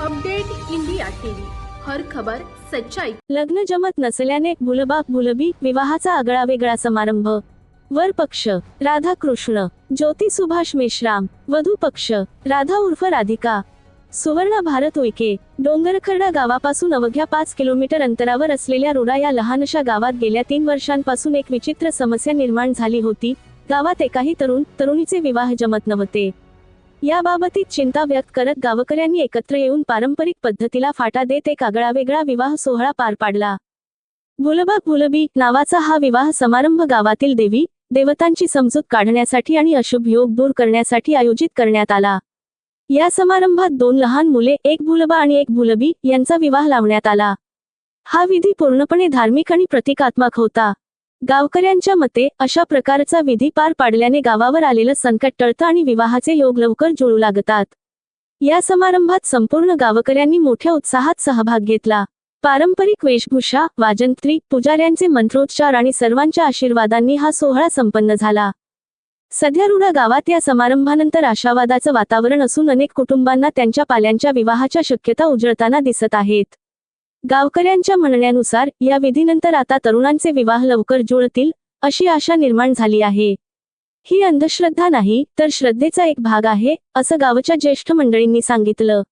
Update India TV. हर खबर सच्चाई. लग्न जमत नसल्याने भुलबाग भुलबी विवाहाचा आगळा वेगळा समारंभ. वर पक्ष राधाकृष्ण ज्योती सुभाष मेश्राम वधू पक्ष राधा उर्फ राधिका. सुवर्ण भारत उइके डोंगरखर्डा गावापासून अवघ्या पाच किलोमीटर अंतरावर असलेल्या रुडा या लहानशा गावात गेल्या तीन वर्षांपासून एक विचित्र समस्या निर्माण झाली होती. गावात एकाही तरुण तरुणीचे विवाह जमत नव्हते. याबाबतीत चिंता व्यक्त करत गावकऱ्यांनी एकत्र येऊन पारंपरिक पद्धतीला फाटा देत एक आगळावेगळा विवाह सोहळा पार पाडला. भुलबा भुलबी नावाचा हा विवाह समारंभ गावातील देवी देवतांची समजूत काढण्यासाठी आणि अशुभ योग दूर करण्यासाठी आयोजित करण्यात आला. या समारंभात दोन लहान मुले एक भुलबा आणि एक भुलबी यांचा विवाह लावण्यात आला. हा विधी पूर्णपणे धार्मिक आणि प्रतिकात्मक होता. गावकऱ्यांच्या मते अशा प्रकारचा विधी पार पाडल्याने गावावर आलेलं संकट टळतं आणि विवाहाचे योग लवकर जुळू लागतात. या समारंभात संपूर्ण गावकऱ्यांनी मोठ्या उत्साहात सहभाग घेतला. पारंपरिक वेशभूषा वाजंत्री पुजाऱ्यांचे मंत्रोच्चार आणि सर्वांच्या आशीर्वादांनी हा सोहळा संपन्न झाला. सध्या रुडा गावात या समारंभानंतर आशावादाचं वातावरण असून अनेक कुटुंबांना त्यांच्या पाल्यांच्या विवाहाच्या शक्यता उजळताना दिसत आहेत. गावकऱ्यांच्या म्हणण्यानुसार या विधीनंतर आता तरुणांचे विवाह लवकर जुळतील अशी आशा निर्माण झाली आहे. ही अंधश्रद्धा नाही तर श्रद्धेचा एक भाग आहे असं गावच्या ज्येष्ठ मंडळींनी सांगितलं.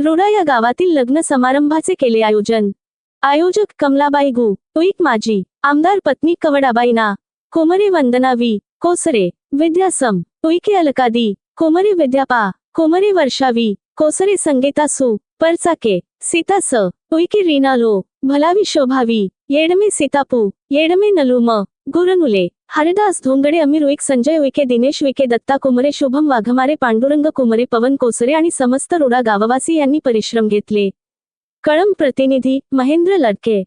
रोडा या गावातील लग्न समारंभाचे केले आयोजन. आयोजक कमलाबाई गु उईक माजी आमदार पत्नी कवडाबाई ना कोमरे वंदना वी कोसरे विद्यासम तुईके अलकादी कोमरे विद्यापा कोमरे वर्षावी कोसरे संगीता सु परचाके सीता स उईके रीना लो भलावी शोभावी येडमे सीतापू येडमे नलुम गुरनुले हरिदास धोंगडे अमीर उईक संजय उईके दिनेश विके दत्ता कुमरे शुभम वाघमारे पांडुरंग कुमरे पवन कोसरे आणि समस्त रुडा गाववासी यांनी परिश्रम घेतले. कळम प्रतिनिधी महेंद्र लडके.